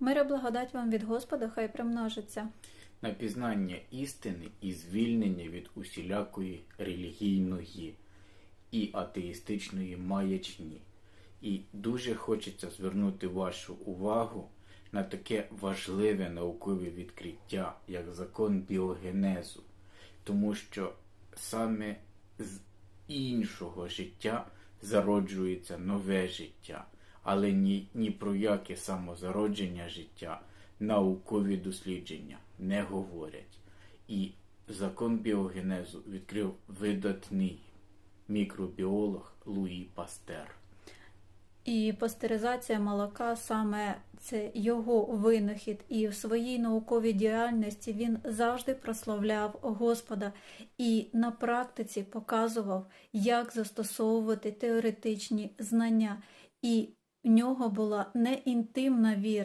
Мира благодать вам від Господа, хай примножиться. на пізнання істини і звільнення від усілякої релігійної і атеїстичної маячні. І дуже хочеться звернути вашу увагу на таке важливе наукове відкриття, як закон біогенезу, тому що саме з іншого життя зароджується нове життя, але ні, ні про яке самозародження життя наукові дослідження не говорять. І закон біогенезу відкрив видатний мікробіолог Луї Пастер. І пастеризація молока саме це його винахід, і в своїй науковій діяльності він завжди прославляв Господа і на практиці показував, як застосовувати теоретичні знання. І нього була не інтимна віра.